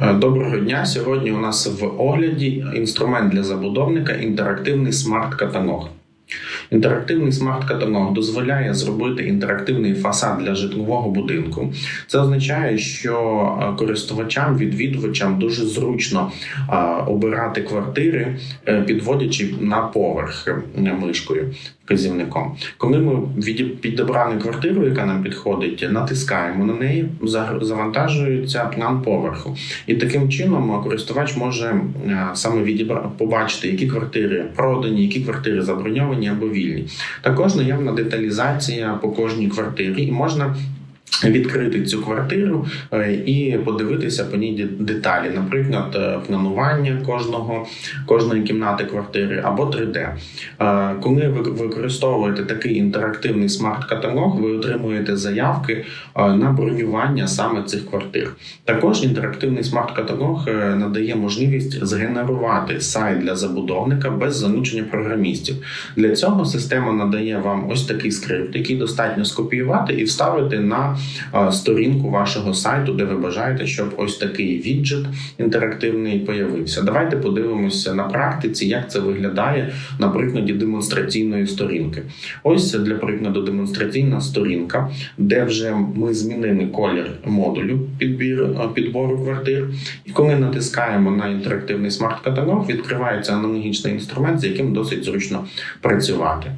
Е, Доброго дня. Сьогодні у нас в огляді інструмент для забудовника інтерактивний смарт-каталог. Інтерактивний смарт-каталог дозволяє зробити інтерактивний фасад для житлового будинку. Це означає, що е, користувачам, відвідувачам дуже зручно е, обирати квартири, е, підводячи на поверх мишкою вказівником. Коли ми підібрали квартиру, яка нам підходить, натискаємо на неї, завантажується план поверху. І таким чином користувач може саме побачити, які квартири продані, які квартири заброньовані або вільні. Також наявна деталізація по кожній квартирі, і можна. Відкрити цю квартиру е, і подивитися по ній деталі, наприклад, е, планування кожного кожної кімнати квартири або 3D. Е, Коли ви використовуєте такий інтерактивний смарт-каталог, ви отримуєте заявки на бронювання саме цих квартир. Також інтерактивний смарт-каталог надає можливість згенерувати сайт для забудовника без залучення програмістів. Для цього система надає вам ось такий скрипт, який достатньо скопіювати і вставити на е, сторінку вашого сайту, де ви бажаєте, щоб ось такий віджит інтерактивний появився. Давайте подивимося на практиці, як це виглядає на прикладі демонстраційної сторінки. Ось для прикладу демонстраційна сторінка, де вже ми змінили колір модулю підбір, е, підбору квартир. І коли натискаємо на інтерактивний смарт-каталог, відкривається аналогічний інструмент, з яким досить зручно працювати.